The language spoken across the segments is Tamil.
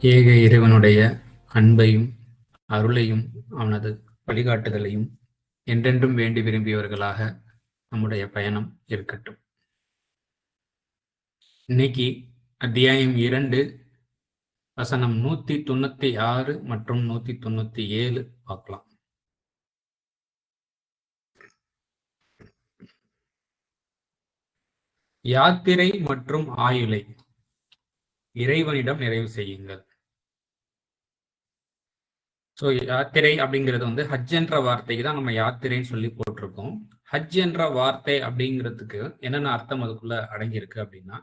ஏக இறைவனுடைய அன்பையும் அருளையும் அவனது வழிகாட்டுதலையும் என்றென்றும் வேண்டி விரும்பியவர்களாக நம்முடைய பயணம் இருக்கட்டும். இன்னைக்கு அத்தியாயம் இரண்டு வசனம் நூத்தி தொண்ணூத்தி ஆறு மற்றும் நூத்தி தொண்ணூத்தி ஏழு பார்க்கலாம். யாத்திரை மற்றும் ஆயுளை இறைவனிடம் நிறைவு செய்யுங்கள். ஸோ யாத்திரை அப்படிங்கிறது வந்து ஹஜ் என்ற வார்த்தைக்கு தான் நம்ம யாத்திரைன்னு சொல்லி போட்டிருக்கோம். ஹஜ் என்ற வார்த்தை அப்படிங்கிறதுக்கு என்னென்ன அர்த்தம் அதுக்குள்ள அடங்கியிருக்கு அப்படின்னா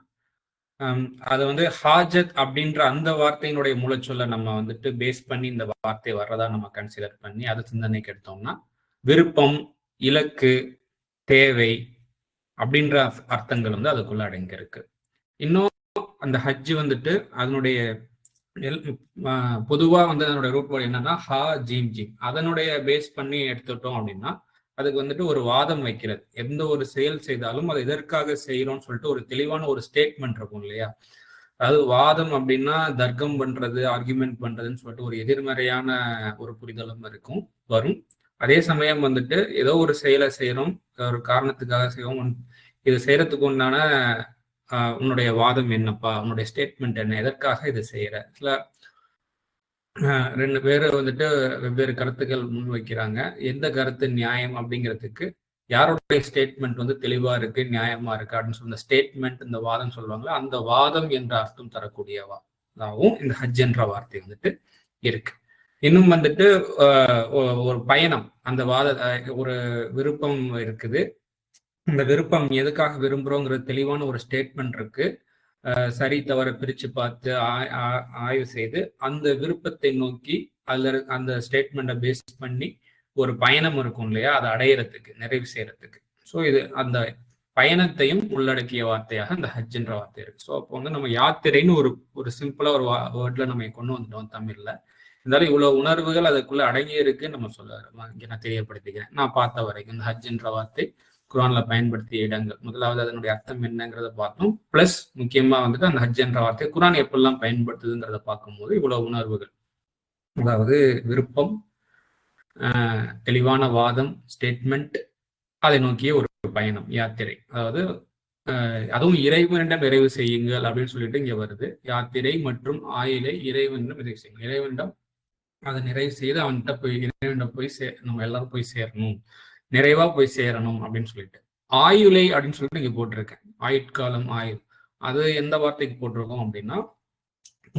அது வந்து ஹாஜத் அப்படின்ற அந்த வார்த்தையினுடைய மூலச்சொல்ல நம்ம வந்துட்டு பேஸ் பண்ணி இந்த வார்த்தை வர்றதா நம்ம கன்சிடர் பண்ணி அதை சிந்தனைக்கு எடுத்தோம்னா விருப்பம் இலக்கு தேவை அப்படின்ற அர்த்தங்கள் வந்து அதுக்குள்ள அடங்கியிருக்கு. இன்னும் அந்த ஹஜ் வந்துட்டு அதனுடைய பொதுவா வந்து அதனுடைய ரூட் வேர்டு என்னன்னா ஹா ஜீம் ஜீம். அதனுடைய பேஸ் பண்ணி எடுத்துட்டோம் அப்படின்னா அதுக்கு வந்துட்டு ஒரு வாதம் வைக்கிறது. எந்த ஒரு செயல் செய்தாலும் அதை எதற்காக செய்யறோம்னு சொல்லிட்டு ஒரு தெளிவான ஒரு ஸ்டேட்மெண்ட் இருக்கும் இல்லையா? அதாவது வாதம் அப்படின்னா தர்க்கம் பண்றது ஆர்குமெண்ட் பண்றதுன்னு சொல்லிட்டு ஒரு எதிர்மறையான ஒரு புரிதலும் இருக்கும் வரும். அதே சமயம் வந்துட்டு ஏதோ ஒரு செயலை செய்யறோம் ஒரு காரணத்துக்காக செய்வோம் இது செய்யறதுக்கு உண்டான உன்னுடைய வாதம் என்னப்பா? உன்னுடைய ஸ்டேட்மெண்ட் என்ன? எதற்காக இதை செய்யற? சில ரெண்டு பேரும் வந்துட்டு வெவ்வேறு கருத்துக்கள் முன்வைக்கிறாங்க. எந்த கருத்து நியாயம் அப்படிங்கிறதுக்கு யாருடைய ஸ்டேட்மெண்ட் வந்து தெளிவா இருக்கு நியாயமா இருக்கு அப்படின்னு சொன்ன ஸ்டேட்மெண்ட் இந்த வாதம் சொல்லுவாங்களா அந்த வாதம் என்ற அர்த்தம் தரக்கூடியவாகவும் இந்த ஹஜ் என்ற வார்த்தை வந்துட்டு இருக்கு. இன்னும் வந்துட்டு ஒரு பயணம். அந்த வாத ஒரு விருப்பம் இருக்குது. இந்த விருப்பம் எதுக்காக விரும்புகிறோங்கிற தெளிவான ஒரு ஸ்டேட்மெண்ட் இருக்கு. சரி தவற பிரித்து பார்த்து ஆய்வு செய்து அந்த விருப்பத்தை நோக்கி அதில் அந்த ஸ்டேட்மெண்ட்டை பேஸ் பண்ணி ஒரு பயணம் இருக்கும் இல்லையா? அதை அடையிறதுக்கு நிறைவு செய்யறதுக்கு. ஸோ இது அந்த பயணத்தையும் உள்ளடக்கிய வார்த்தையாக அந்த ஹஜ்ன்ற வார்த்தை இருக்கு. ஸோ அப்போ வந்து நம்ம யாத்திரைன்னு ஒரு ஒரு சிம்பிளா ஒரு வேர்ட்ல நம்ம கொண்டு வந்துட்டோம் தமிழ்ல. இருந்தாலும் இவ்வளவு உணர்வுகள் அதுக்குள்ள அடங்கி இருக்குன்னு நம்ம சொல்ல இங்க நான் தெரியப்படுத்திக்கிறேன். நான் பார்த்த வரைக்கும் இந்த ஹஜ்ன்ற வார்த்தை குரான்ல பயன்படுத்திய இடங்கள். முதலாவது அதனுடைய அர்த்தம் என்னங்கிறத பார்த்தோம் பிளஸ் முக்கியமா வந்துட்டு அந்த ஹஜ் என்ற வார்த்தை குரான் எப்பெல்லாம் பயன்படுத்துதுங்கிறத பார்க்கும்போது இவ்வளவு உணர்வுகள். அதாவது விருப்பம் தெளிவான வாதம் ஸ்டேட்மெண்ட் அதை நோக்கிய ஒரு பயணம் யாத்திரை. அதாவது அதுவும் இறைவனிடம் நிறைவு செய்யுங்கள் அப்படின்னு சொல்லிட்டு இங்க வருது. யாத்திரை மற்றும் ஆயிலை இறைவனிடம் நிறைவு செய்யுங்க இறைவனிடம் அதை நிறைவு செய்து அவன்கிட்ட போய் இறைவனிடம் போய் சே நம்ம எல்லாரும் போய் சேரணும். நிறைவா போய் சேரணும் அப்படின்னு சொல்லிட்டு. ஆயுளை அப்படின்னு சொல்லிட்டு இங்க போட்டிருக்கேன். ஆயுட்காலம் ஆயுள். அது எந்த வார்த்தைக்கு போட்டிருக்கோம் அப்படின்னா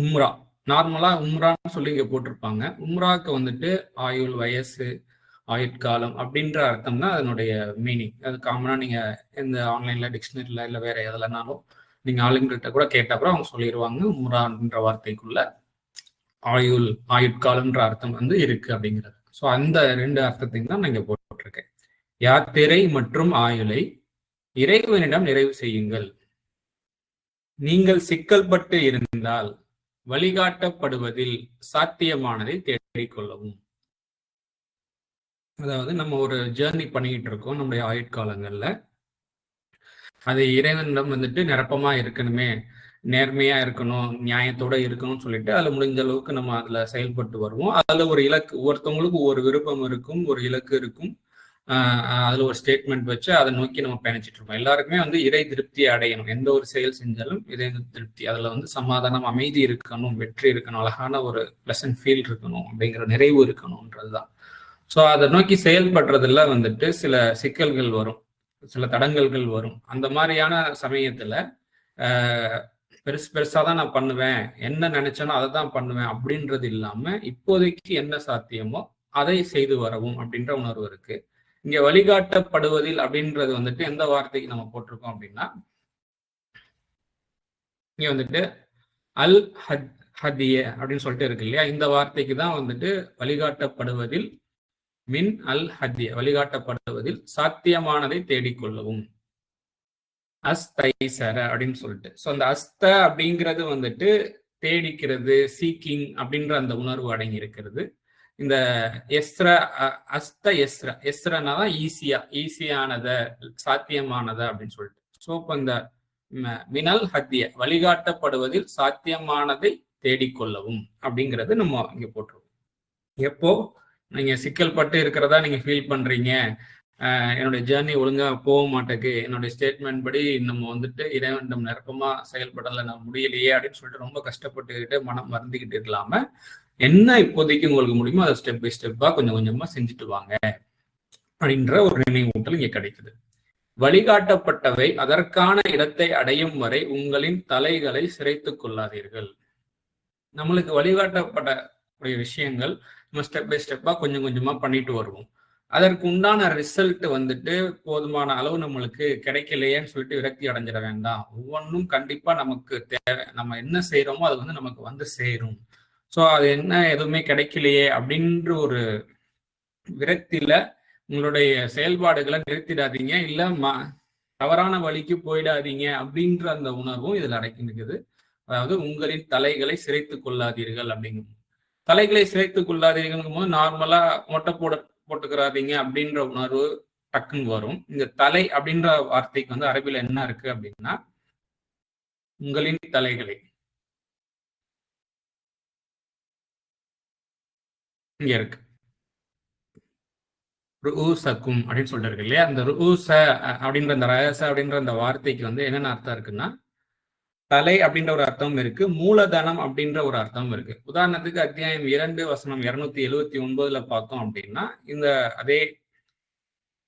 உம்ரா. நார்மலா உம்ரான்னு சொல்லி இங்க போட்டிருப்பாங்க. உம்ராக்கு வந்துட்டு ஆயுள் வயசு ஆயுட்காலம் அப்படின்ற அர்த்தம் தான் அதனுடைய மீனிங் அது காமனா நீங்க இந்த ஆன்லைன்ல டிக்ஷனரியில இல்ல வேற எதுலனாலும் நீங்க ஆளுங்கள்கிட்ட கூட கேட்ட அப்புறம் அவங்க சொல்லிடுவாங்க உம்ரான்ற வார்த்தைக்குள்ள ஆயுள் ஆயுட்காலம்ன்ற அர்த்தம் வந்து இருக்கு அப்படிங்கிறது. ஸோ அந்த ரெண்டு அர்த்தத்தையும் தான் நான் போட்டோம் யாத்திரை மற்றும் ஆயுளை இறைவனிடம் நிறைவு செய்யுங்கள். நீங்கள் சிக்கல்பட்டு இருந்தால் வழிகாட்டப்படுவதில் சாத்தியமானதை தேடிக்கொள்ளவும் அதாவது நம்ம ஒரு ஜேர்னி பண்ணிக்கிட்டு இருக்கோம் நம்முடைய ஆயுட்காலங்கள்ல அது இறைவனிடம் வந்துட்டு நிரப்பமா இருக்கணுமே நேர்மையா இருக்கணும் நியாயத்தோட இருக்கணும்னு சொல்லிட்டு அதுல முடிஞ்ச அளவுக்கு நம்ம அதுல செயல்பட்டு வருவோம். அதுல ஒரு இலக்கு ஒருத்தவங்களுக்கு ஒரு விருப்பம் இருக்கும் ஒரு இலக்கு இருக்கும். அதில் ஒரு ஸ்டேட்மெண்ட் வச்சு அதை நோக்கி நம்ம பயணிச்சுட்டு இருக்கோம். எல்லாருக்குமே வந்து இறை திருப்தி அடையணும். எந்த ஒரு செயல் செஞ்சாலும் இறை திருப்தி. அதில் வந்து சமாதானம் அமைதி இருக்கணும் வெற்றி இருக்கணும் அழகான ஒரு பிளசன்ட் ஃபீல் இருக்கணும் அப்படிங்கிற நிறைவு இருக்கணும்ன்றதுதான். ஸோ அதை நோக்கி செயல்படுறதுல வந்துட்டு சில சிக்கல்கள் வரும். சில தடங்கல்கள் வரும். அந்த மாதிரியான சமயத்தில் பெருசு பெருசாக தான் நான் பண்ணுவேன். என்ன நினைச்சேனோ அதை தான் பண்ணுவேன் அப்படின்றது இல்லாமல் இப்போதைக்கு என்ன சாத்தியமோ அதை செய்து வரவும் அப்படின்ற உணர்வு இருக்குது இங்க வழிகாட்டப்படுவதில் அப்படின்றது வந்துட்டு எந்த வார்த்தைக்கு நம்ம போட்டிருக்கோம் அப்படின்னா இங்க வந்துட்டு அல் ஹத் ஹதிய அப்படின்னு சொல்லிட்டு இருக்கு இல்லையா? இந்த வார்த்தைக்கு தான் வந்துட்டு வழிகாட்டப்படுவதில் மின் அல் ஹத்திய வழிகாட்டப்படுவதில் சாத்தியமானதை தேடிக்கொள்ளவும். அஸ்தைசர அப்படின்னு சொல்லிட்டு. ஸோ அந்த அஸ்த அப்படிங்கிறது வந்துட்டு தேடிக்கிறது சீக்கிங் அப்படின்ற அந்த உணர்வு அடங்கி இருக்கிறது இந்த எஸ்ர அஸ்த எஸ்ர. எஸ்ரனா தான் ஈஸியா ஈஸியானத சாத்தியமானத அப்படின்னு சொல்லிட்டு. ஸோ இப்போ இந்த மினல் ஹத்திய வழிகாட்டப்படுவதில் சாத்தியமானதை தேடிக்கொள்ளவும் அப்படிங்கிறது நம்ம இங்க போட்டிருக்கோம். எப்போ? நீங்க சிக்கல் பட்டு இருக்கிறதா நீங்க ஃபீல் பண்றீங்க. என்னுடைய ஜேர்னி ஒழுங்கா போக மாட்டேக்கு. என்னுடைய ஸ்டேட்மெண்ட் படி நம்ம வந்துட்டு இறைவன் நெருக்கமா செயல்படல நான் முடியலையே அப்படின்னு சொல்லிட்டு ரொம்ப கஷ்டப்பட்டுக்கிட்டு மனம் மறந்துக்கிட்டு இல்லாம என்ன இப்போதைக்கு உங்களுக்கு முடியுமோ அதை ஸ்டெப் பை ஸ்டெப்பா கொஞ்சம் கொஞ்சமா செஞ்சுட்டு வாங்க அப்படின்ற ஒரு நினைவூட்டல் இங்க கிடைக்குது. வழிகாட்டப்பட்டவை அதற்கான இடத்தை அடையும் வரை உங்களின் தலைகளை சிறைத்து கொள்ளாதீர்கள். நம்மளுக்கு வழிகாட்டப்படக்கூடிய விஷயங்கள் நம்ம ஸ்டெப் பை ஸ்டெப்பா கொஞ்சம் கொஞ்சமா பண்ணிட்டு வருவோம். அதற்கு உண்டான ரிசல்ட் வந்துட்டு போதுமான அளவு நம்மளுக்கு கிடைக்கலையேன்னு சொல்லிட்டு விரக்தி அடைஞ்சிட வேண்டாம். ஒவ்வொன்றும் கண்டிப்பா நமக்கு தேவை. நம்ம என்ன செய்யறோமோ அது வந்து நமக்கு வந்து சேரும். ஸோ அது என்ன எதுவுமே கிடைக்கலையே அப்படின்ற ஒரு விரக்தியில உங்களுடைய செயல்பாடுகளை நிறுத்திடாதீங்க. இல்ல ம தவறான வழிக்கு போயிடாதீங்க அப்படின்ற அந்த உணர்வும் இதுல அடக்கி அதாவது உங்களின் தலைகளை சிரைத்து கொள்ளாதீர்கள் அப்படிங்கும். தலைகளை சிரைத்து கொள்ளாதீர்கள் போது நார்மலா மொட்டை போட போட்டுக்கிறாதீங்க அப்படின்ற உணர்வு டக்குன்னு வரும். இந்த தலை அப்படின்ற வார்த்தைக்கு வந்து அரபியில் என்ன இருக்கு அப்படின்னா உங்களின் தலைகளை. இங்க இருக்கு. ருசக்கும் அப்படின்னு சொல்லிட்டு இருக்கு இல்லையா? அந்த ருச அப்படின்ற அந்த ரச அப்படின்ற அந்த வார்த்தைக்கு வந்து என்னென்ன அர்த்தம் இருக்குன்னா தலை அப்படின்ற ஒரு அர்த்தம் இருக்கு மூலதனம் அப்படின்ற ஒரு அர்த்தம் இருக்கு. உதாரணத்துக்கு அத்தியாயம் இரண்டு வசனம் இருநூத்தி எழுவத்தி ஒன்பதுல பார்த்தோம் அப்படின்னா இந்த அதே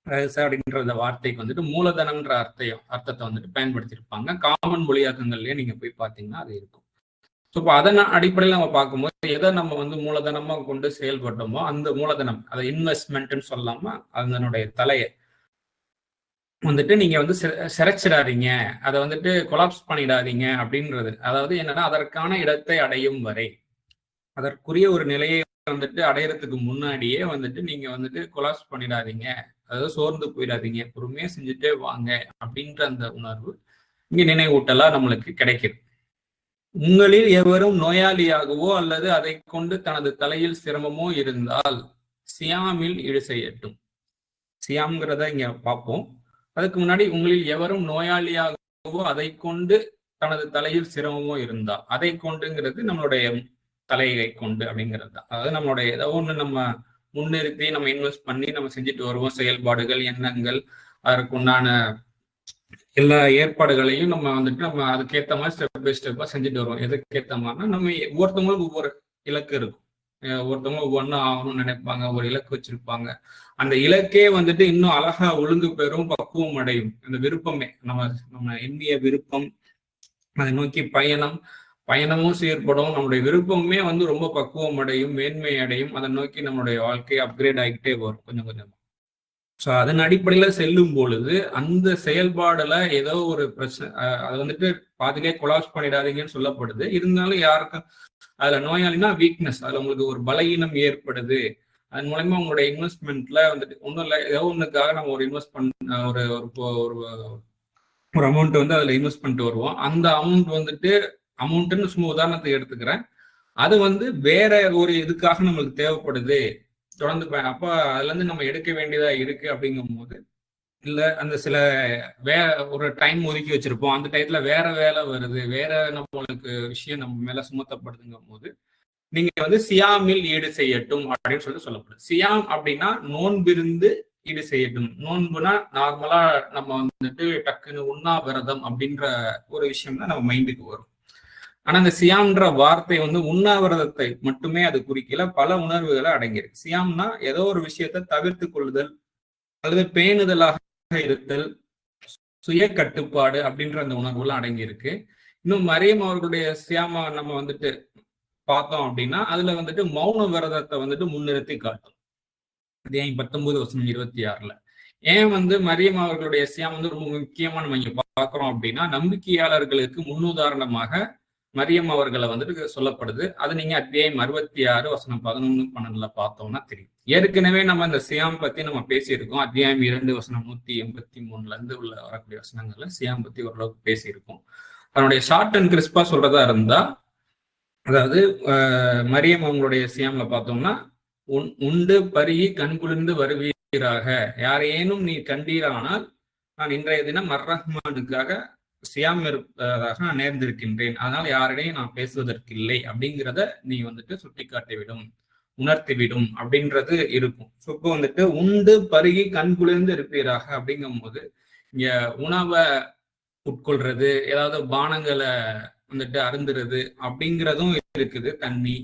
ரகச அப்படின்ற அந்த வார்த்தைக்கு வந்துட்டு மூலதனம்ன்ற அர்த்தம் அர்த்தத்தை வந்துட்டு பயன்படுத்தியிருப்பாங்க. காமன் மொழியாக்கங்கள்லயே நீங்க போய் பார்த்தீங்கன்னா அது இருக்கும். ஸோ இப்போ அதன் அடிப்படையில் நம்ம பார்க்கும்போது எதை நம்ம வந்து மூலதனமாக கொண்டு செயல்பட்டோமோ அந்த மூலதனம் அதை இன்வெஸ்ட்மெண்ட்னு சொல்லாம அதனுடைய தலையை வந்துட்டு நீங்க வந்து சிறைச்சிடாதீங்க அதை வந்துட்டு கொலாப்ஸ் பண்ணிடாதீங்க அப்படின்றது. அதாவது என்னன்னா அதற்கான இடத்தை அடையும் வரை அதற்குரிய ஒரு நிலையை வந்துட்டு அடையறதுக்கு முன்னாடியே வந்துட்டு நீங்க வந்துட்டு கொலாப்ஸ் பண்ணிடாதீங்க. அதாவது சோர்ந்து போயிடாதீங்க. பொறுமையா செஞ்சுட்டே வாங்க அப்படின்ற அந்த உணர்வு இங்க நினைவூட்டலா நம்மளுக்கு கிடைக்குது. உங்களில் எவரும் நோயாளியாகவோ அல்லது அதை கொண்டு தனது தலையில் சிரமமோ இருந்தால் சியாமில் ஈடு செய்யட்டும். சியாம்ங்கிறத இங்க பார்ப்போம். அதுக்கு முன்னாடி உங்களில் எவரும் நோயாளியாகவோ அதை கொண்டு தனது தலையில் சிரமமோ இருந்தால் அதை கொண்டுங்கிறது நம்மளுடைய தலையை கொண்டு அப்படிங்கிறது தான். அதாவது நம்மளுடைய ஏதோ ஒன்று நம்ம முன்னிறுத்தி நம்ம இன்வெஸ்ட் பண்ணி நம்ம செஞ்சுட்டு வருவோம். செயல்பாடுகள் எண்ணங்கள் அதற்கு உண்டான எல்லா ஏற்பாடுகளையும் நம்ம வந்துட்டு நம்ம அதுக்கேற்ற மாதிரி ஸ்டெப் பை ஸ்டெப்பாக செஞ்சுட்டு வருவோம். எதுக்கேற்ற மாதிரினா நம்ம ஒவ்வொருத்தவங்களுக்கும் ஒவ்வொரு இலக்கு இருக்கும். ஒருத்தவங்க ஒவ்வொன்றும் ஆகணும்னு நினைப்பாங்க ஒரு இலக்கு வச்சிருப்பாங்க. அந்த இலக்கே வந்துட்டு இன்னும் அழகா ஒழுங்கு பெறும் பக்குவம் அடையும். அந்த விருப்பமே நம்ம நம்ம எண்ணிய விருப்பம் அதை நோக்கி பயணம் பயணமும் செயற்படும் நம்முடைய விருப்பமே வந்து ரொம்ப பக்குவம் அடையும் மேன்மை அடையும். அதை நோக்கி நம்மளுடைய வாழ்க்கை அப்கிரேட் ஆகிட்டே வரும் கொஞ்சம் கொஞ்சமா. ஸோ அதன் அடிப்படையில் செல்லும் பொழுது அந்த செயல்பாடில் ஏதோ ஒரு பிரச்சனை அதை வந்துட்டு பாதிலே கொலாப்ஸ் பண்ணிடாதீங்கன்னு சொல்லப்படுது. இருந்தாலும் யாருக்கும் அதில் நோயாளினா வீக்னஸ் அதில் உங்களுக்கு ஒரு பலகீனம் ஏற்படுது. அதன் மூலயமா உங்களோட இன்வெஸ்ட்மெண்ட்ல வந்துட்டு ஒன்றும் இல்லை ஏதோ ஒன்றுக்காக நம்ம ஒரு இன்வெஸ்ட் பண்ண ஒரு ஒரு ஒரு அமௌண்ட் வந்து அதில் இன்வெஸ்ட் பண்ணிட்டு வருவோம். அந்த அமௌண்ட் வந்துட்டு அமௌண்ட்டுன்னு சும்மா உதாரணத்தை எடுத்துக்கிறேன். அது வந்து வேற ஒரு இதுக்காக நம்மளுக்கு தேவைப்படுது. தொடர்ந்து அப்போ அதுல இருந்து நம்ம எடுக்க வேண்டியதா இருக்கு அப்படிங்கும் போது இல்ல அந்த சில வே ஒரு டைம் ஒதுக்கி வச்சிருப்போம். அந்த டயத்துல வேற வேலை வருது வேற நம்மளுக்கு விஷயம் நம்ம மேல சுமத்தப்படுதுங்கும் போது நீங்க வந்து சியாமில் ஈடு செய்யட்டும் அப்படின்னு சொல்லிட்டு சொல்லப்படுது சியாம் அப்படின்னா நோன்பிருந்து ஈடு செய்யட்டும். நோன்புனா நார்மலா நம்ம வந்துட்டு டக்குன்னு உண்ணாவிரதம் அப்படின்ற ஒரு விஷயம் தான் நம்ம மைண்டுக்கு வரும். ஆனா அந்த சியாம்ன்ற வார்த்தை வந்து உண்ணாவிரதத்தை மட்டுமே அது குறிக்கல பல உணர்வுகளை அடங்கியிருக்கு. சியாம்னா ஏதோ ஒரு விஷயத்தை தவிர்த்து கொள்ளுதல் அல்லது பேணுதலாக இருத்தல் சுய கட்டுப்பாடு அப்படின்ற அந்த உணர்வுகள் அடங்கியிருக்கு. இன்னும் மரியம் அவர்களுடைய சியாமா நம்ம வந்துட்டு பார்த்தோம் அப்படின்னா அதுல வந்துட்டு மௌன விரதத்தை வந்துட்டு முன்னிறுத்தி காட்டும். அத்தியாயம் பத்தொன்பது வருஷம் இருபத்தி ஆறுல. ஏன் வந்து மரியம் அவர்களுடைய சியாம் வந்து ரொம்ப முக்கியமா நம்ம இங்க பாக்குறோம் அப்படின்னா நம்பிக்கையாளர்களுக்கு முன்னுதாரணமாக மரியம் அவர்களை வந்துட்டு சொல்லப்படுது. அது நீங்க அத்தியாயம் அறுபத்தி ஆறு வசனம் பதினொன்று பன்னெண்டுல பார்த்தோம்னா தெரியும். ஏற்கனவே நம்ம இந்த சியாம் பத்தி நம்ம பேசியிருக்கோம். அத்தியாயம் இரண்டு வசனம் நூத்தி எண்பத்தி மூணுல இருந்து உள்ள வரக்கூடிய வசனங்கள்ல சியாம் பத்தி ஓரளவுக்கு பேசியிருக்கோம். அதனுடைய ஷார்ட் அண்ட் கிறிஸ்பா சொல்றதா இருந்தா அதாவது மரியம் அவங்களுடைய சியாம்ல பார்த்தோம்னா உன் உண்டு பருகி கண்குளிர்ந்து வருவீராக. யாரேனும் நீ கண்டீரானால் நான் இன்றைய தினம் மர்ரஹ்மானுக்காக ரஹ்மானுக்காக இருப்பதாக நான் நேர்ந்திருக்கின்றேன். அதனால் யாரிடையும் நான் பேசுவதற்கு இல்லை அப்படிங்கிறத நீ வந்துட்டு சுட்டிக்காட்டிவிடும் உணர்த்திவிடும் அப்படின்றது இருக்கும். ஸோ இப்போ வந்துட்டு உண்டு பருகி கண் குளிர்ந்து இருப்பீராக அப்படிங்கும் போது இங்க உணவை உட்கொள்றது ஏதாவது பானங்களை வந்துட்டு அருந்துறது அப்படிங்கிறதும் இருக்குது. தண்ணி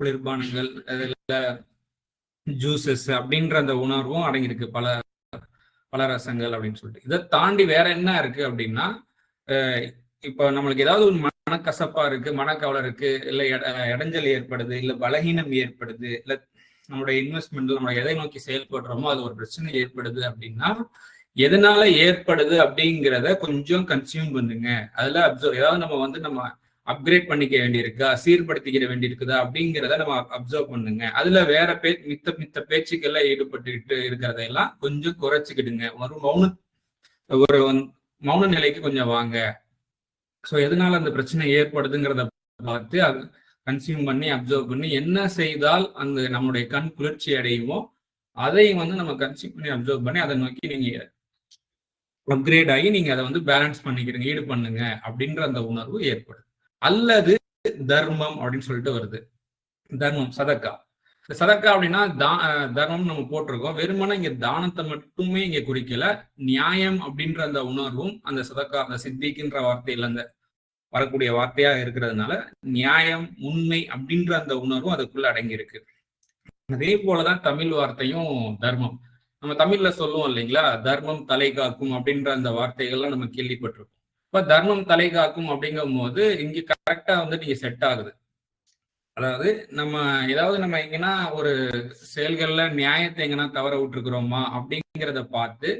குளிர்பானங்கள் அதில் ஜூசஸ் அப்படின்ற அந்த உணர்வும் அடங்கியிருக்கு. பல பல ரசங்கள் அப்படின்னு சொல்லிட்டு. இதை தாண்டி வேற என்ன இருக்கு அப்படின்னா இப்போ நம்மளுக்கு ஏதாவது ஒரு மனக்கசப்பா இருக்கு மனக்கவலை இருக்கு இல்ல இடைஞ்சல் ஏற்படுது இல்ல பலகீனம் ஏற்படுது இல்ல நம்மளுடைய இன்வெஸ்ட்மெண்ட்ல நம்ம எதை நோக்கி செயல்படுறோமோ அது ஒரு பிரச்சனை ஏற்படுது அப்படின்னா எதனால ஏற்படுது அப்படிங்கிறத கொஞ்சம் கன்சியூம் பண்ணுங்க. அதுல அப்சர்வ் ஏதாவது நம்ம வந்து நம்ம அப்கிரேட் பண்ணிக்க வேண்டியிருக்கா? சீர்படுத்திக்கிட வேண்டியிருக்குதா? அப்படிங்கிறத நம்ம அப்சர்வ் பண்ணுங்க. அதுல வேற பே மித்த மித்த பேச்சுக்கெல்லாம் ஈடுபட்டுக்கிட்டு இருக்கிறதையெல்லாம் கொஞ்சம் குறைச்சிக்கிடுங்க. ஒரு மௌன ஒரு மௌன நிலைக்கு கொஞ்சம் வாங்க. ஸோ எதனால அந்த பிரச்சனை ஏற்படுதுங்கிறத பார்த்து அது கன்சியூம் பண்ணி அப்சர்வ் பண்ணி என்ன செய்தால் அந்த நம்முடைய கண் குளிர்ச்சி அடையுமோ அதையும் வந்து நம்ம கன்சியூம் பண்ணி அப்சர்வ் பண்ணி அதை நோக்கி நீங்க அப்கிரேட் ஆகி நீங்க அதை வந்து பேலன்ஸ் பண்ணிக்கிறீங்க ஈடு பண்ணுங்க அப்படின்ற அந்த உணர்வு ஏற்படுது. அல்லது தர்மம் அப்படின்னு சொல்லிட்டு வருது. தர்மம் சதக்கா. சதக்கா அப்படின்னா தா தர்மம் நம்ம போட்டிருக்கோம். வெறுமனா இங்க தானத்தை மட்டுமே இங்க குறிக்கல. நியாயம் அப்படின்ற அந்த உணர்வும் அந்த சதக்கா அந்த சித்திக்குன்ற வார்த்தையில அந்த வரக்கூடிய வார்த்தையா இருக்கிறதுனால நியாயம் உண்மை அப்படின்ற அந்த உணர்வும் அதுக்குள்ள அடங்கி இருக்கு அதே போலதான் தமிழ் வார்த்தையும் தர்மம். நம்ம தமிழ்ல சொல்லுவோம் இல்லைங்களா? தர்மம் தலை காக்கும் அப்படின்ற அந்த வார்த்தைகள்லாம் நம்ம கேள்விப்பட்டிருக்கோம் இப்ப தர்மம் தலை காக்கும் அப்படிங்கும் போது இங்க கரெக்டா வந்து நீங்க செட் ஆகுது. அதாவது நம்ம ஏதாவது நம்ம எங்கன்னா ஒரு செயல்கள்ல நியாயத்தை எங்கன்னா தவற விட்டுருக்குறோமா அப்படிங்கிறத பார்த்து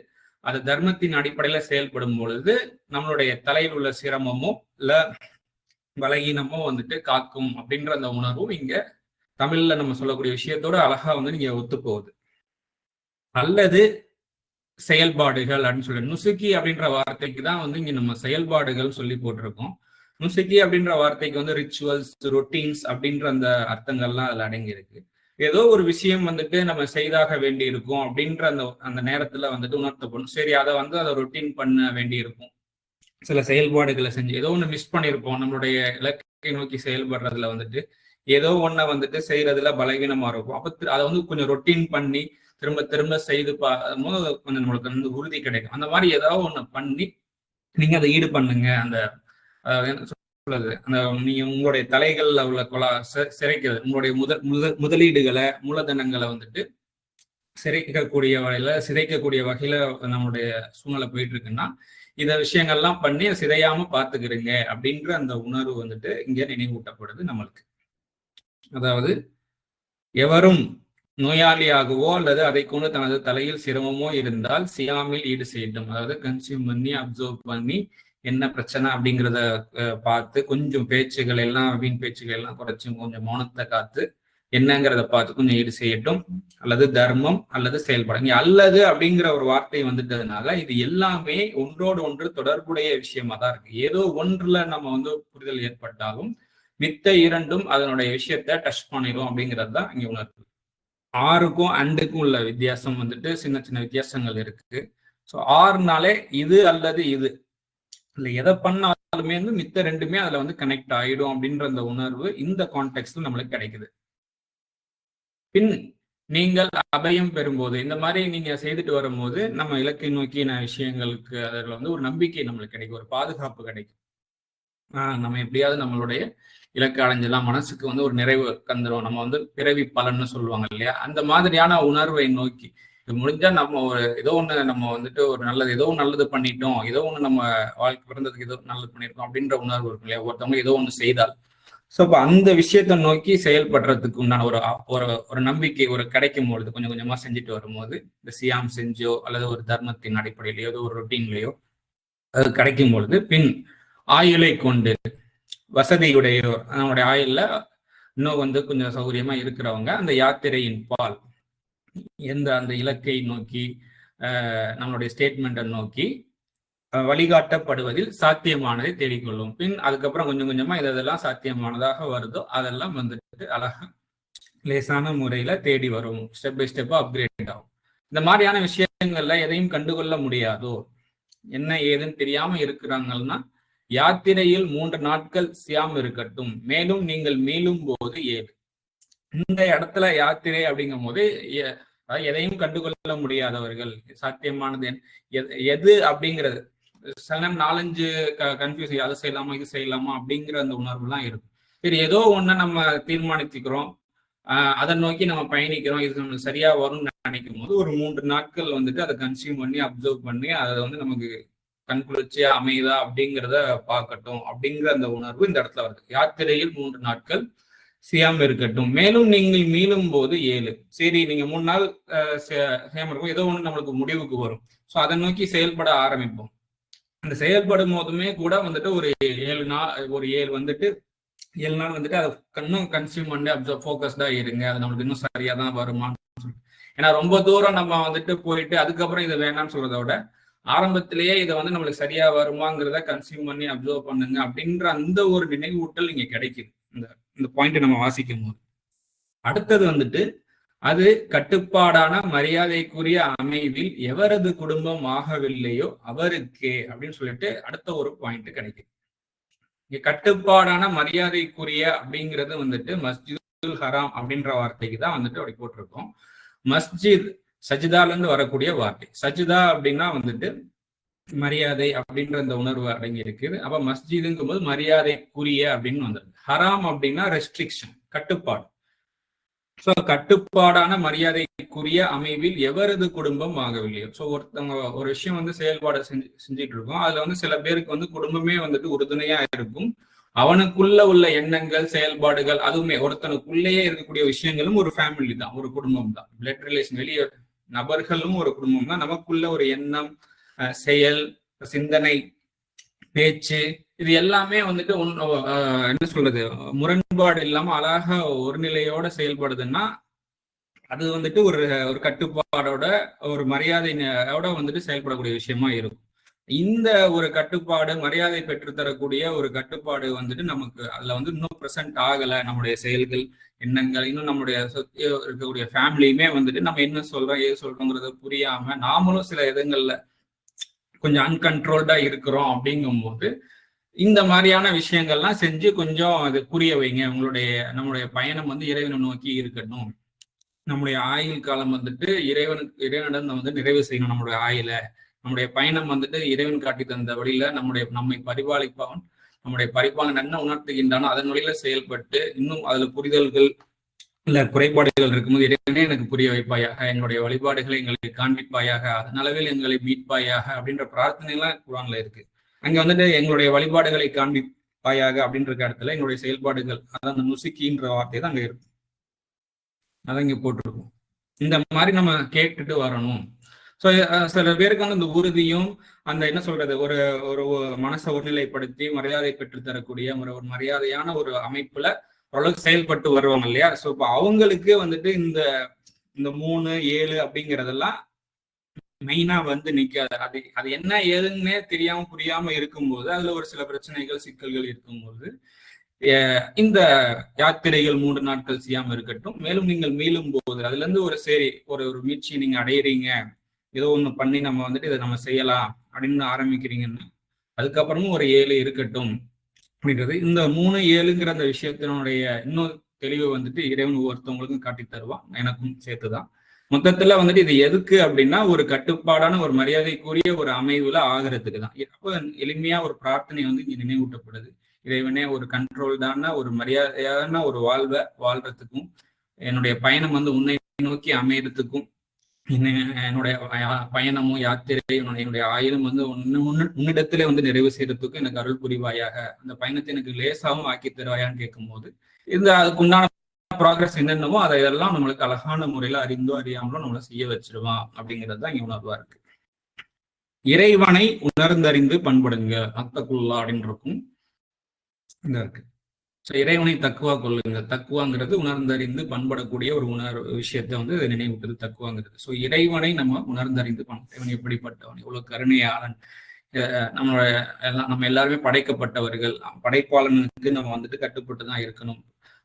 அது தர்மத்தின் அடிப்படையில செயல்படும் பொழுது நம்மளுடைய தலையில் உள்ள சிரமமோ இல்ல பலகீனமோ வந்துட்டு காக்கும் அப்படின்ற அந்த உணர்வும் இங்க தமிழ்ல நம்ம சொல்லக்கூடிய விஷயத்தோட அழகா வந்து நீங்க ஒத்து போகுது அல்லது செயல்பாடுகள் அப்படின்னு சொல்லி நுசுக்கி அப்படின்ற வார்த்தைக்கு தான் வந்து இங்க நம்ம செயல்பாடுகள் சொல்லி போட்டிருக்கோம். நுசுக்கி அப்படின்ற வார்த்தைக்கு வந்து ரிச்சுவல்ஸ் ரொட்டீன்ஸ் அப்படின்ற அந்த அர்த்தங்கள்லாம் அதுல அடங்கி இருக்கு ஏதோ ஒரு விஷயம் வந்துட்டு நம்ம செய்தாக வேண்டி இருக்கும் அப்படின்ற அந்த அந்த நேரத்துல வந்துட்டு உணர்த்தப்படும். சரி அதை வந்து அதை ரொட்டீன் பண்ண வேண்டி இருக்கும் சில செயல்பாடுகளை செஞ்சு ஏதோ ஒன்று மிஸ் பண்ணியிருப்போம். நம்மளுடைய இலக்கை நோக்கி செயல்படுறதுல வந்துட்டு ஏதோ ஒன்றை வந்துட்டு செய்யறதுல பலவீனமா இருக்கும். அப்ப அதை வந்து கொஞ்சம் ரொட்டீன் பண்ணி திரும்ப திரும்ப செய்து பா கொஞ்சம் நம்மளுக்கு வந்து உறுதி கிடைக்கும். அந்த மாதிரி ஏதாவது ஒண்ணு பண்ணி நீங்க அதை ஈடு பண்ணுங்க அந்த சொல்றது? அந்த நீங்க உங்களுடைய தலைகள்ல உள்ள கொலா சிறைக்கிறது உங்களுடைய முதல் முத முதலீடுகளை மூலதனங்களை வந்துட்டு சிறைக்கக்கூடிய வகையில சிதைக்கக்கூடிய வகையில நம்மளுடைய சூழ்நிலை போயிட்டு இருக்குன்னா இத விஷயங்கள்லாம் பண்ணி சிதையாம பாத்துக்கிறீங்க அப்படின்ற அந்த உணர்வு வந்துட்டு இங்க நினைவூட்டப்படுது நம்மளுக்கு. அதாவது எவரும் நோயாளியாகவோ அல்லது அதை கொண்டு தனது தலையில் சிரமமோ இருந்தால் சியாமில் ஈடு செய்யட்டும். அதாவது கன்சியூம் பண்ணி அப்சர்வ் பண்ணி என்ன பிரச்சனை அப்படிங்கிறத பார்த்து கொஞ்சம் பேச்சுகள் எல்லாம் வீண் பேச்சுகள் எல்லாம் குறைச்சும் கொஞ்சம் மௌனத்தை காத்து என்னங்கிறத பார்த்து கொஞ்சம் ஈடு செய்யட்டும். அல்லது தர்மம் அல்லது செயல்படுங்க. அல்லது அப்படிங்கிற ஒரு வார்த்தை வந்துட்டதுனால இது எல்லாமே ஒன்றோடு ஒன்று தொடர்புடைய விஷயமா தான் இருக்கு. ஏதோ ஒன்றுல நம்ம வந்து புரிதல் ஏற்பட்டாலும் மித்த இரண்டும் அதனுடைய விஷயத்த டச் பண்ணிடும் அப்படிங்கிறது தான் இங்க உணர்த்து ஆறுக்கும் அண்டுக்கும் உள்ள வித்தியாசம் வந்துட்டு சின்ன சின்ன வித்தியாசங்கள் இருக்கு. ஸோ ஆறுனாலே இது அல்லது இது. இல்லை எதை பண்ணாலுமே வந்து மித்த ரெண்டுமே அதுல வந்து கனெக்ட் ஆயிடும் அப்படின்ற அந்த உணர்வு இந்த கான்டெக்ட்ல நம்மளுக்கு கிடைக்குது. பின் நீங்கள் அபயம் பெறும்போது இந்த மாதிரி நீங்க செய்துட்டு வரும்போது நம்ம இலக்கை நோக்கின விஷயங்களுக்கு அதில் வந்து ஒரு நம்பிக்கை நம்மளுக்கு கிடைக்கும் ஒரு பாதுகாப்பு கிடைக்கும். ஆஹ் நம்ம எப்படியாவது நம்மளுடைய இலக்கு அடைஞ்சலாம் மனசுக்கு வந்து ஒரு நிறைவு கந்துரும் நம்ம வந்து பிறவி பலன்னு சொல்லுவாங்க இல்லையா? அந்த மாதிரியான உணர்வை நோக்கி. முடிஞ்சா நம்ம ஒரு ஏதோ ஒண்ணு நம்ம வந்துட்டு ஒரு நல்லது ஏதோ நல்லது பண்ணிட்டோம். ஏதோ ஒண்ணு நம்ம வாழ்க்கை பிறந்ததுக்கு ஏதோ நல்லது பண்ணிருக்கோம் அப்படின்ற உணர்வு இருக்கும் இல்லையா? ஒருத்தவங்க ஏதோ ஒண்ணு செய்தால். ஸோ இப்போ அந்த விஷயத்த நோக்கி செயல்படுறதுக்கு உண்டான ஒரு ஒரு ஒரு நம்பிக்கை ஒரு கிடைக்கும் பொழுது கொஞ்சம் கொஞ்சமா செஞ்சுட்டு வரும்போது இந்த சியாம் செஞ்சோ அல்லது ஒரு தர்மத்தின் அடிப்படையிலையோ ஏதோ ஒரு ரொட்டீன்லயோ அது கிடைக்கும் பொழுது பின் ஆயுளை கொண்டு வசதியுடையோர் நம்மளுடைய ஆயுள்ல இன்னும் வந்து கொஞ்சம் சௌகரியமா இருக்கிறவங்க அந்த யாத்திரையின் பால் எந்த அந்த இலக்கை நோக்கி நம்மளுடைய ஸ்டேட்மெண்ட்டை நோக்கி வழிகாட்டப்படுவதில் சாத்தியமானதை தேடிக்கொள்ளும். பின் அதுக்கப்புறம் கொஞ்சம் கொஞ்சமா இதெல்லாம் சாத்தியமானதாக வருதோ அதெல்லாம் வந்துட்டு அழகா லேசான முறையில தேடி வரும். ஸ்டெப் பை ஸ்டெப்பா அப்கிரேட் ஆகும். இந்த மாதிரியான விஷயங்கள்ல எதையும் கண்டுகொள்ள முடியாதோ என்ன ஏதுன்னு தெரியாம இருக்கிறாங்கன்னா யாத்திரையில் மூன்று நாட்கள் சியாம் இருக்கட்டும். மேலும் நீங்கள் மீளும் போது ஏழு. இந்த இடத்துல யாத்திரை அப்படிங்கும் போது எதையும் கண்டுகொள்ள முடியாதவர்கள் சாத்தியமானது எது அப்படிங்கிறது. சில நேரம் நாலஞ்சு கன்ஃபியூஸ் அதை செய்யலாமா இது செய்யலாமா அப்படிங்கிற அந்த உணர்வு எல்லாம் இருக்கும். சரி ஏதோ ஒண்ணு நம்ம தீர்மானிச்சுக்கிறோம். அதை நோக்கி நம்ம பயணிக்கிறோம். இது நம்ம சரியா வரும்னு நினைக்கும் போது ஒரு மூன்று நாட்கள் வந்துட்டு அதை கன்சியூம் பண்ணி அப்சர்வ் பண்ணி அதை வந்து நமக்கு கண்குளிர்ச்சியா அமையுதா அப்படிங்கிறத பார்க்கட்டும் அப்படிங்கிற அந்த உணர்வு இந்த இடத்துல வருது. யாத்திரையில் மூன்று நாட்கள் சியாம் இருக்கட்டும். மேலும் நீங்கள் மீளும் போது ஏழு. சரி நீங்க மூணு நாள் சேம் இருக்கும். ஏதோ ஒன்று நம்மளுக்கு முடிவுக்கு வரும். ஸோ அதை நோக்கி செயல்பட ஆரம்பிப்போம். அந்த செயல்படும் போதுமே கூட வந்துட்டு ஒரு ஏழு நாள் ஒரு ஏழு வந்துட்டு ஏழு நாள் வந்துட்டு அதை இன்னும் கன்சியூம் பண்ணி அப்சர்வ் ஃபோக்கஸ்டா இருங்க. அது நம்மளுக்கு இன்னும் சரியா தான் வருமானு ஏன்னா ரொம்ப தூரம் நம்ம வந்துட்டு போயிட்டு அதுக்கப்புறம் இதை வேணாம்னு சொல்றத விட ஆரம்பத்திலேயே இதை வந்து நம்மளுக்கு சரியா வருமாங்கிறத கன்சியூம் பண்ணி அப்சர்வ் பண்ணுங்க அப்படின்ற அந்த ஒரு நினைவூட்டல் இங்க கிடைக்குது. இந்த இந்த பாயிண்ட் நம்ம வாசிக்கும் போது அடுத்தது வந்துட்டு அது கட்டுப்பாடான மரியாதைக்குரிய அமைவில் எவரது குடும்பம் ஆகவில்லையோ அவருக்கே அப்படின்னு சொல்லிட்டு அடுத்த ஒரு பாயிண்ட் கிடைக்கும் இங்க கட்டுப்பாடான மரியாதைக்குரிய அப்படிங்கிறது வந்துட்டு மஸ்ஜிதுல் ஹராம் அப்படின்ற வார்த்தைக்கு தான் வந்துட்டு அப்படி போட்டிருக்கோம். மஸ்ஜித் சஜிதால இருந்து வரக்கூடிய வார்த்தை. சஜிதா அப்படின்னா வந்துட்டு மரியாதை அப்படின்ற அந்த உணர்வு அடங்கி இருக்குது அப்ப மஸ்ஜிதுங்கும் போது மரியாதைக்குரிய அப்படின்னு வந்திருக்கு. ஹராம் அப்படின்னா ரெஸ்ட்ரிக்ஷன் கட்டுப்பாடு. ஸோ கட்டுப்பாடான மரியாதைக்குரிய அமைவில் எவரது குடும்பம் ஆகவில்லையோ. ஸோ ஒருத்தவங்க ஒரு விஷயம் வந்து செயல்பாடு செஞ்சு செஞ்சுட்டு இருக்கோம் அதுல வந்து சில பேருக்கு வந்து குடும்பமே வந்துட்டு உறுதுணையா இருக்கும். அவனுக்குள்ள உள்ள எண்ணங்கள் செயல்பாடுகள் அதுவுமே ஒருத்தனுக்குள்ளேயே இருக்கக்கூடிய விஷயங்களும் ஒரு ஃபேமிலி தான் ஒரு குடும்பம் தான். பிளட் ரிலேஷன் வெளியே நபர்களும் ஒரு குடும்பம் தான் நமக்குள்ள ஒரு எண்ணம் செயல் சிந்தனை பேச்சு இது எல்லாமே வந்துட்டு என்ன சொல்றது? முரண்பாடு இல்லாம அழகா ஒரு நிலையோட செயல்படுதுன்னா அது வந்துட்டு ஒரு ஒரு கட்டுப்பாடோட ஒரு மரியாதையோட வந்துட்டு செயல்படக்கூடிய விஷயமா இருக்கும். இந்த ஒரு கட்டுப்பாடு மரியாதை பெற்று தரக்கூடிய ஒரு கட்டுப்பாடு வந்துட்டு நமக்கு அதுல வந்து இன்னும் ப்ரெசென்ட் ஆகல. நம்முடைய செயல்கள் எண்ணங்கள் இன்னும் நம்முடைய இருக்கக்கூடிய ஃபேமிலியுமே வந்துட்டு நம்ம என்ன சொல்றோம் ஏது சொல்றோங்கிறத புரியாம நாமளும் சில இடங்கள்ல கொஞ்சம் அன்கன்ட்ரோல்டா இருக்கிறோம் அப்படிங்கும்போது இந்த மாதிரியான விஷயங்கள்லாம் செஞ்சு கொஞ்சம் அது புரிய வைங்க. உங்களுடைய நம்முடைய பயணம் வந்து இறைவனை நோக்கி இருக்கணும். நம்முடைய ஆயுள் காலம் வந்துட்டு இறைவனுக்கு இறைவனிடம் வந்து நிறைவு செய்யணும் நம்மளுடைய ஆயில நம்முடைய பயணம் வந்துட்டு இறைவன் காட்டி தந்த வழியில நம்முடைய நம்மை பரிபாலிப்பவன் நம்முடைய பரிபாலன் என்ன உணர்த்துகின்றானோ அதன் வழியில செயல்பட்டு இன்னும் அதுல புரிதல்கள் இல்ல குறைபாடுகள் இருக்கும்போது இறைவனே எனக்கு புரிய வைப்பாயாக என்னுடைய வழிபாடுகளை எங்களை காண்பிப்பாயாக அதனளவில் எங்களை மீட்பாயாக அப்படின்ற பிரார்த்தனை எல்லாம் குரான்ல இருக்கு. அங்க வந்துட்டு எங்களுடைய வழிபாடுகளை காண்பிப்பாயாக அப்படின்ற இடத்துல எங்களுடைய செயல்பாடுகள் அதான் அந்த முசுக்கின்ற வார்த்தை தான் அங்க இருக்கும் அதான் இங்க போட்டிருக்கும். இந்த மாதிரி நம்ம கேட்டுட்டு வரணும். ஸோ சில பேருக்கு வந்து இந்த உறுதியும் அந்த என்ன சொல்றது ஒரு ஒரு மனசை ஒருநிலைப்படுத்தி மரியாதை பெற்று தரக்கூடிய ஒரு ஒரு மரியாதையான ஒரு அமைப்புல ஓரளவுக்கு செயல்பட்டு வருவாங்க இல்லையா? ஸோ இப்போ அவங்களுக்கு வந்துட்டு இந்த இந்த மூணு ஏழு அப்படிங்கிறதெல்லாம் மெயினா வந்து நிக்காது. அது அது என்ன ஏதுன்னே தெரியாம புரியாம இருக்கும்போது அதுல ஒரு சில பிரச்சனைகள் சிக்கல்கள் இருக்கும்போது இந்த யாத்திரைகள் மூன்று நாட்கள் செய்யாம இருக்கட்டும் மேலும் நீங்கள் மீளும் போது அதுல இருந்து ஒரு சரி ஒரு ஒரு மீட்சியை நீங்க அடையிறீங்க ஏதோ ஒன்று பண்ணி நம்ம வந்துட்டு இதை நம்ம செய்யலாம் அப்படின்னு ஆரம்பிக்கிறீங்கன்னா அதுக்கப்புறமும் ஒரு ஏழு இருக்கட்டும் அப்படின்றது. இந்த மூணு ஏழுங்கிற அந்த விஷயத்தினுடைய இன்னும் தெளிவை வந்துட்டு இறைவன் ஒவ்வொருத்தவங்களுக்கும் காட்டி தருவான் எனக்கும் சேர்த்துதான். மொத்தத்துல வந்துட்டு இது எதுக்கு அப்படின்னா ஒரு கட்டுப்பாடான ஒரு மரியாதைக்குரிய ஒரு அமைவுல ஆகிறதுக்கு தான். அப்போ எளிமையா ஒரு பிரார்த்தனை வந்து இங்க நினைவூட்டப்படுது. இறைவனே ஒரு கண்ட்ரோல்டான ஒரு மரியாதையான ஒரு வாழ்வை வாழ்றதுக்கும் என்னுடைய பயணம் வந்து உன்னை நோக்கி அமையறதுக்கும் என்னுடைய பயணமும் யாத்திரை என்னுடைய ஆயுதம் வந்து உன்னிடத்துல வந்து நிறைவு செய்யறதுக்கு எனக்கு அருள் புரிவாயாக. அந்த பயணத்தை எனக்கு லேசாவும் ஆக்கி தருவாயான்னு கேட்கும்போது இந்த அதுக்குண்டான ப்ராக்ரஸ் என்னென்னமோ அதையெல்லாம் நம்மளுக்கு அழகான முறையில அறிந்தோ அறியாமலோ நம்மளை செய்ய வச்சிருவான் அப்படிங்கிறது தான் இங்க உணர்வா இருக்கு. இறைவனை உணர்ந்தறிந்து பண்படுங்க. அத்தக்குள்ளா அப்படின்னு இருக்கும். இந்த இருக்கு. இறைவனை தக்குவா கொள்ளுங்க தக்குவாங்கிறது உணர்ந்தறிந்து பண்படக்கூடிய ஒரு உணர் விஷயத்த வந்து நினைவுட்டது தக்குவாங்கிறது. ஸோ இறைவனை நம்ம உணர்ந்தறிந்து இறைவன் எப்படிப்பட்டவன்? இவ்வளவு கருணையாளன். நம்மளோட எல்லாம் நம்ம எல்லாருமே படைக்கப்பட்டவர்கள். படைப்பாளனுக்கு நம்ம வந்துட்டு கட்டுப்பட்டு தான் இருக்கணும்.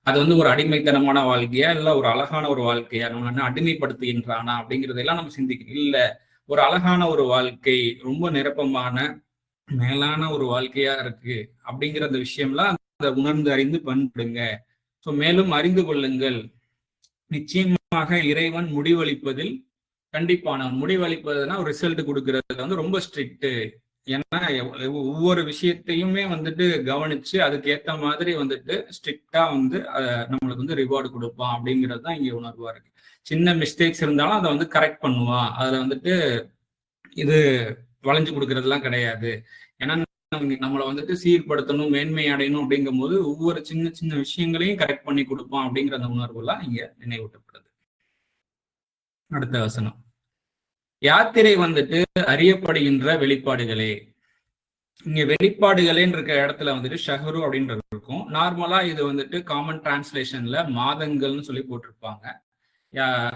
அது வந்து ஒரு அடிமைத்தனமான வாழ்க்கையா இல்ல ஒரு அழகான ஒரு வாழ்க்கையா? நம்ம என்ன அடிமைப்படுத்துகின்றானா? அப்படிங்கிறதெல்லாம் நம்ம சிந்திக்கணும். இல்ல ஒரு அழகான ஒரு வாழ்க்கை ரொம்ப நிரப்பமான மேலான ஒரு வாழ்க்கையா இருக்கு? அப்படிங்கிற அந்த விஷயம்லாம் அதை உணர்ந்து அறிந்து பண்படுங்க. ஸோ மேலும் அறிந்து கொள்ளுங்கள். நிச்சயமாக இறைவன் முடிவளிப்பதில் கண்டிப்பான முடிவளிப்பதுன்னா ரிசல்ட் கொடுக்கறது வந்து ரொம்ப ஸ்ட்ரிக்ட் ஏன்னா ஒவ்வொரு விஷயத்தையுமே வந்துட்டு கவனிச்சு அதுக்கு ஏத்த மாதிரி வந்துட்டு ஸ்ட்ரிக்டா வந்து நம்மளுக்கு வந்து ரிவார்டு கொடுப்பான் அப்படிங்கிறது தான் இங்க உணர்வா இருக்கு. சின்ன மிஸ்டேக்ஸ் இருந்தாலும் அதை வந்து கரெக்ட் பண்ணுவான். அதுல வந்துட்டு இது வளைஞ்சு கொடுக்கறதுலாம் கிடையாது. ஏன்னா நம்மளை வந்துட்டு சீர்படுத்தணும் மேன்மை அடையணும் அப்படிங்கும் போது ஒவ்வொரு சின்ன சின்ன விஷயங்களையும் கரெக்ட் பண்ணி கொடுப்போம் அப்படிங்கிற அந்த உணர்வு எல்லாம் இங்க நினைவூட்டப்படுது. அடுத்த வசனம். யாத்திரை வந்துட்டு அறியப்படுகின்ற வெளிப்பாடுகளே. இங்க வெளிப்பாடுகளேன்னு இருக்க இடத்துல வந்துட்டு ஷஹரு அப்படின்றது இருக்கும். நார்மலா இது வந்துட்டு காமன் டிரான்ஸ்லேஷன்ல மாதங்கள்னு சொல்லி போட்டிருப்பாங்க.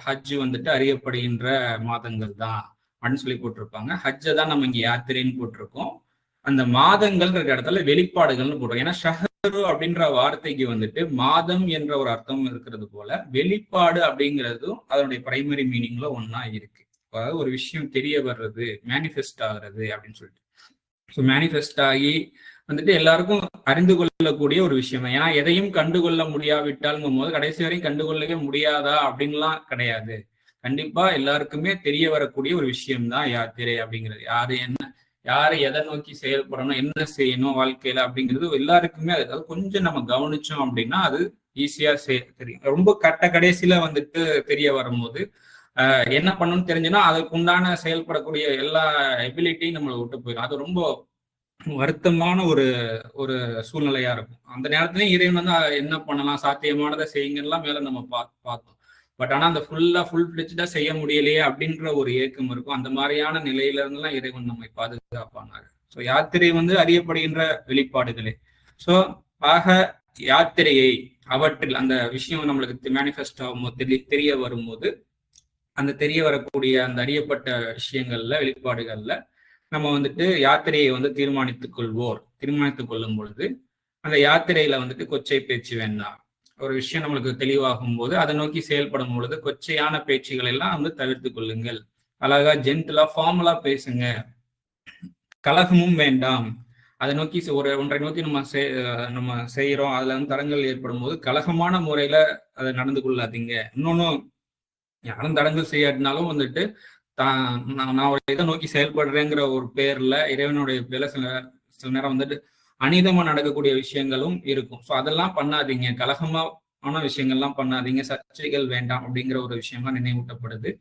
ஹஜ் வந்துட்டு அறியப்படுகின்ற மாதங்கள் தான் அப்படின்னு சொல்லி போட்டிருப்பாங்க. ஹஜ்ஜை தான் நம்ம இங்க யாத்திரைன்னு போட்டிருக்கோம். அந்த மாதங்கள் இடத்துல வெளிப்பாடுகள்னு போடுறோம் ஏன்னா ஷஹரு அப்படின்ற வார்த்தைக்கு வந்துட்டு மாதம் என்ற ஒரு அர்த்தம் இருக்கிறது போல வெளிப்பாடு அப்படிங்கிறதும் அதனுடைய பிரைமரி மீனிங்ல ஒன்னா இருக்கு. அதாவது ஒரு விஷயம் தெரிய வர்றது மேனிஃபெஸ்ட் ஆகுறது அப்படின்னு சொல்லிட்டு. ஸோ மேனிஃபெஸ்ட் ஆகி வந்துட்டு எல்லாருக்கும் அறிந்து கொள்ளக்கூடிய ஒரு விஷயம் ஏன்னா எதையும் கண்டுகொள்ள முடியாவிட்டாலும் போது கடைசி வரையும் கண்டுகொள்ளவே முடியாதா அப்படின்லாம் கிடையாது. கண்டிப்பா எல்லாருக்குமே தெரிய வரக்கூடிய ஒரு விஷயம் தான் யாத்திரை அப்படிங்கிறது. யாரு என்ன யாரை எதை நோக்கி செயல்படணும் என்ன செய்யணும் வாழ்க்கையில அப்படிங்கிறது எல்லாருக்குமே அது கொஞ்சம் நம்ம கவனிச்சோம் அப்படின்னா அது ஈஸியா செய்ய தெரியும். ரொம்ப கட்ட கடைசியில வந்துட்டு தெரிய வரும்போது என்ன பண்ணணும்னு தெரிஞ்சுன்னா அதுக்கு உண்டான செயல்படக்கூடிய எல்லா எபிலிட்டியும் நம்மளை விட்டு போயிடும். அது ரொம்ப வருத்தமான ஒரு ஒரு சூழ்நிலையா இருக்கும். அந்த நேரத்துலயும் இறைவன் வந்து என்ன பண்ணலாம்? சாத்தியமானதை செய்யுங்கலாம் மேல நம்ம பா பார்த்தோம். பட் ஆனா அந்த ஃபுல்லா ஃபுல் பிளிச்சா செய்ய முடியலையே அப்படின்ற ஒரு ஏக்கம் இருக்கும். அந்த மாதிரியான நிலையில இருந்தெல்லாம் இறைவன் நம்மை பாதுகாப்பானார். ஸோ யாத்திரை வந்து அறியப்படுகின்ற வெளிப்பாடுகளே. ஸோ ஆக யாத்திரையை அவற்றில் அந்த விஷயம் நம்மளுக்கு மேனிஃபெஸ்ட் ஆகும்போது தெரிய வரும்போது அந்த தெரிய வரக்கூடிய அந்த அறியப்பட்ட விஷயங்கள்ல வெளிப்பாடுகள்ல நம்ம வந்துட்டு யாத்திரையை வந்து தீர்மானித்துக் கொள்வோர் தீர்மானித்துக் கொள்ளும் பொழுது அந்த யாத்திரையில வந்துட்டு கொச்சை பேச்சு வேண்டாம். ஒரு விஷயம் நம்மளுக்கு தெளிவாகும் போது அதை நோக்கி செயல்படும் பொழுது கொச்சையான பேச்சுகள் எல்லாம் வந்து தவிர்த்து கொள்ளுங்கள். அழகா ஜென்டலா ஃபார்முலா பேசுங்க. கலகமும் வேண்டாம். அதை நோக்கி ஒரு ஒன்றை நோக்கி நம்ம நம்ம செய்யறோம் அதுல வந்து தடங்கள் ஏற்படும் போது கலகமான முறையில அதை நடந்து கொள்ளாதீங்க. இன்னொன்னு யாரும் தடங்கள் செய்யாட்டினாலும் வந்துட்டு தான் நான் ஒரு இதை நோக்கி செயல்படுறேங்கிற ஒரு பேர்ல இறைவனுடைய பேர்ல சில சில நேரம் வந்துட்டு அநீதமா நடக்கக்கூடிய விஷயங்களும் இருக்கும். ஸோ அதெல்லாம் பண்ணாதீங்க. கலகமான விஷயங்கள்லாம் பண்ணாதீங்க. சர்ச்சைகள் வேண்டாம் அப்படிங்கிற ஒரு விஷயம்லாம் நினைவூட்டப்படுது.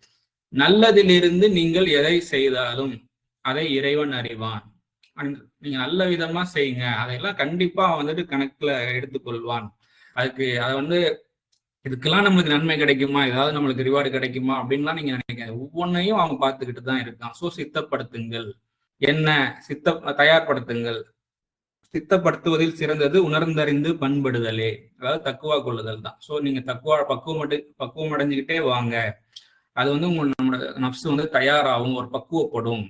நல்லதிலிருந்து நீங்கள் எதை செய்தாலும் அதை இறைவன் அறிவான். நீங்க நல்ல விதமா செய்யுங்க. அதையெல்லாம் கண்டிப்பா வந்துட்டு கணக்குல எடுத்துக்கொள்வான். அதுக்கு அதை வந்து இதுக்கெல்லாம் நம்மளுக்கு நன்மை கிடைக்குமா? ஏதாவது நம்மளுக்கு ரிவார்டு கிடைக்குமா? அப்படின்லாம் நீங்க நினைக்க ஒவ்வொன்றையும் அவங்க பார்த்துக்கிட்டு தான் இருக்கான். ஸோ சித்தப்படுத்துங்கள். என்ன? சித்த தயார்படுத்துங்கள். சித்தப்படுத்துவதில் சிறந்தது உணர்ந்தறிந்து பண்படுதலே. அதாவது தக்குவா கொள்ளுதல் தான். ஸோ நீங்க தக்குவா பக்குவம் பக்குவம் அடைஞ்சுக்கிட்டே வாங்க. அது வந்து உங்க நம்மளோட நப்சு வந்து தயாராகும் ஒரு பக்குவப்படும்.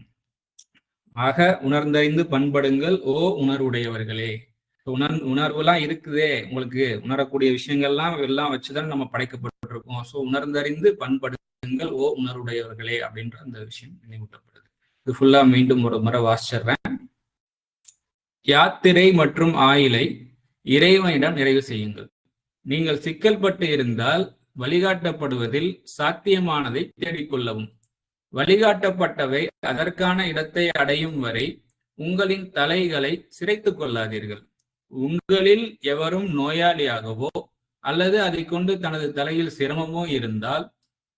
ஆக உணர்ந்தறிந்து பண்படுங்கள் ஓ உணர்வுடையவர்களே. உணர் உணர்வுலாம் இருக்குதே உங்களுக்கு. உணரக்கூடிய விஷயங்கள்லாம் எல்லாம் வச்சுதான் நம்ம படைக்கப்பட்டிருக்கோம். ஸோ உணர்ந்தறிந்து பண்படுங்கள் ஓ உணர்வுடையவர்களே அப்படின்ற அந்த விஷயம் நினைவூட்டப்படுது. இது ஃபுல்லா மீண்டும் ஒரு முறை வாசிச்சிடுறேன். யாத்திரை மற்றும் ஆயிலை இறைவனிடம் நிறைவு செய்யுங்கள். நீங்கள் சிக்கல்பட்டு இருந்தால் வழிகாட்டப்படுவதில் சாத்தியமானதை தேடிக்கொள்ளவும் வழிகாட்டப்பட்டவை அதற்கான இடத்தை அடையும் வரை உங்களின் தலைகளை சிரைத்துக் கொள்ளாதீர்கள். உங்களில் எவரும் நோயாளியாகவோ அல்லது அதை கொண்டு தனது தலையில் சிரமமோ இருந்தால்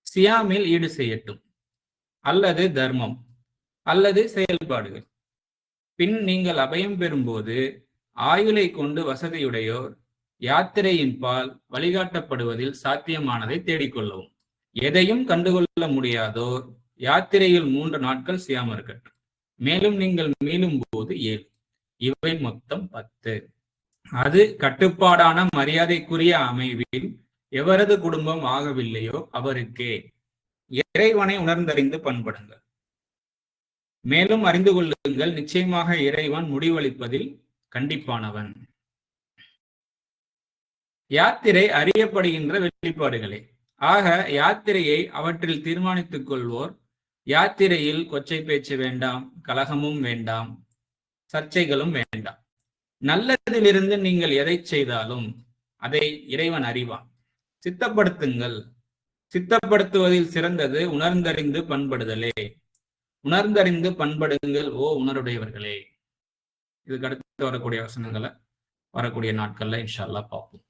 சியாமில் ஈடு செய்யட்டும். அல்லது தர்மம் அல்லது செயல்பாடுகள். பின் நீங்கள் அபயம் பெறும்போது ஆயுளை கொண்டு வசதியுடையோர் யாத்திரையின் பால் வழிகாட்டப்படுவதில் சாத்தியமானதை தேடிக்கொள்ளவும். எதையும் கண்டுகொள்ள முடியாதோர் யாத்திரையில் மூன்று நாட்கள் சியாம இருக்கட்டும் மேலும் நீங்கள் மீளும் போது ஏழு. இவை மொத்தம் பத்து. அது கட்டுப்பாடான மரியாதைக்குரிய அமைவில் எவரது குடும்பம் ஆகவில்லையோ அவருக்கே. இறைவனை உணர்ந்தறிந்து பண்படுங்கள். மேலும் அறிந்து கொள்ளுங்கள். நிச்சயமாக இறைவன் முடிவளிப்பதில் கண்டிப்பானவன். யாத்திரை அறியப்படுகின்ற வெளிப்பாடுகளே. ஆக யாத்திரையை அவற்றில் தீர்மானித்துக் கொள்வோர். யாத்திரையில் கொச்சை பேச்சு வேண்டாம் கலகமும் வேண்டாம் சர்ச்சைகளும் வேண்டாம். நல்லதிலிருந்து நீங்கள் எதை செய்தாலும் அதை இறைவன் அறிவான். சித்தப்படுத்துங்கள். சித்தப்படுத்துவதில் சிறந்தது உணர்ந்தறிந்து பண்படுதலே. உணர்ந்தறிந்து பண்படுங்கள் ஓ உணருடையவர்களே. இதுக்கு அடுத்து வரக்கூடிய வசனங்களை வரக்கூடிய நாட்கள்ல இன்ஷா பார்ப்போம்.